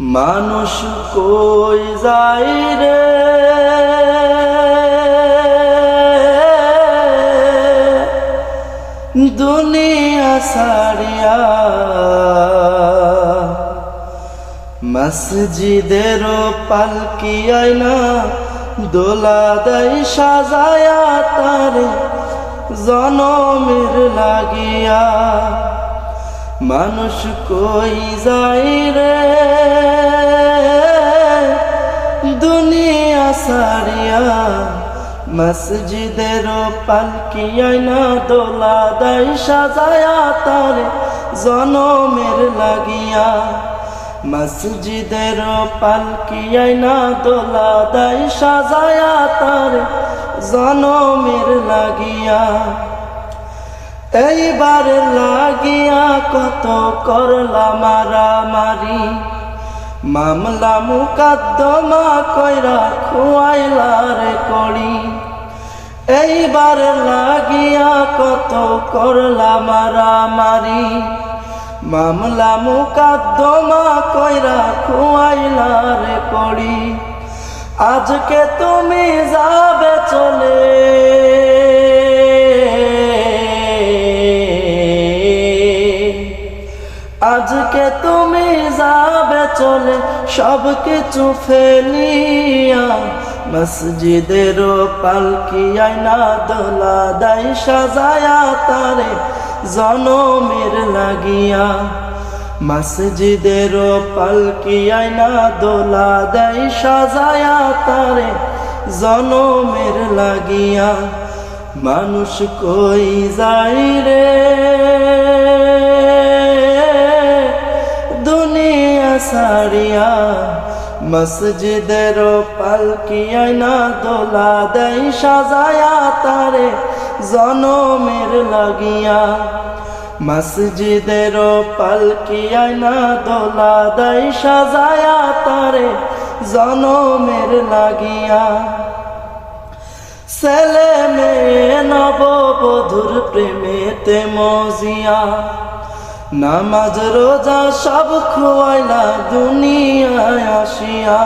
মানুষ কই যাই রে? দুনিয়া সারিয়া মসজিদের পালকি আয়না দোলা দেয়, সাজায়া তারে জনমের লাগিয়া। মানুষ কই যাই রে? সারিয়া, মসজিদের পালকি আয়না দোলা দেয় সাজায়া তারে জনমের লাগিয়া। মসজিদের পালকি আয়না দোলা দেয় সাজায়া তারে জনমের লাগিয়া। এইবার লাগিয়া কত করলা মারামারি মামলা মুকাদ্দমা কইরা খুয়াইলার করি এইবার লাগিয়া কত করলা মারামারি মামলা মুকাদ্দমা কইরা খুয়াইলার করি আজকে তুমি যাবে চলে আজকে তুমি যাবে চলে, সব কিছু ফেলিয়া মসজিদের পালকি আয়না দোলা দাই সাজায়া তারে জনমের লাগিয়া। মসজিদের পালকি আয়না দোলা দেয় সাজায়া তারে জনমের লাগিয়া। মানুষ কই যাই রে? সারিয়া মসজিদের পালকি আয়না দোলা দেয়, সাজায়া তারে জনমের লাগিয়া। মসজিদের পালকি আয়না দোলা দেয়, সাজায়া তারে জনমের লাগিয়া। ছেলে মেয়ে, নববধুর প্রেমেতে মজিয়া। নামাজ, রোজা সব খোয়াইলা দুনিয়ায় আসিয়া।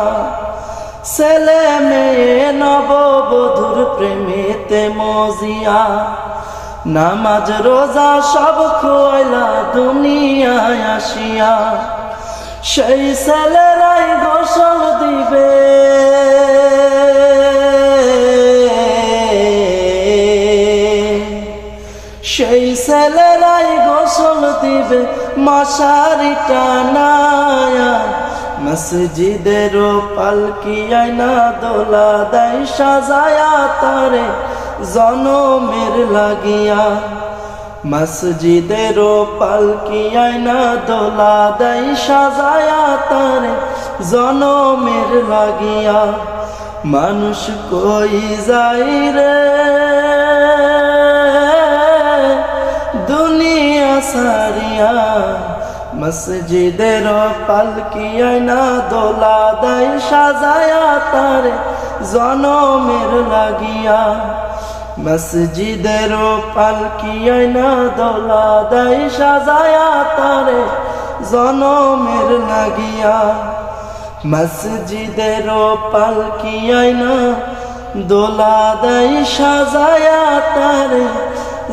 ছেলে মেয়ে নববধুর প্রেমেতে মজিয়া। নামাজ, রোজা সব খোয়াইলা দুনিয়ায় আসিয়া। সেই ছেলেরাই গোসল দিবে। সেই ছেলেরাই গোসল দিবে মশারি টানায়া, মসজিদের পালকি আয়না দোলা দেয়, সাজায়া তারে জনমের লাগিয়া। মসজিদের পালকি আয়না দোলা দেয়, সাজায়া তারে জনমের লাগিয়া। মানুষ কই যাই রে? সারিয়া, মসজিদের পালকি আয়না দোলা দেয়, সাজায়া তারে জনমের লাগিয়া। মসজিদের পালকি আয়না দোলা দেয়, সাজায়া তারে জনমের লাগিয়া। মসজিদের পালকি আয়না দোলা দেয়, সাজায়া তারে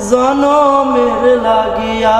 জনমের লাগিয়া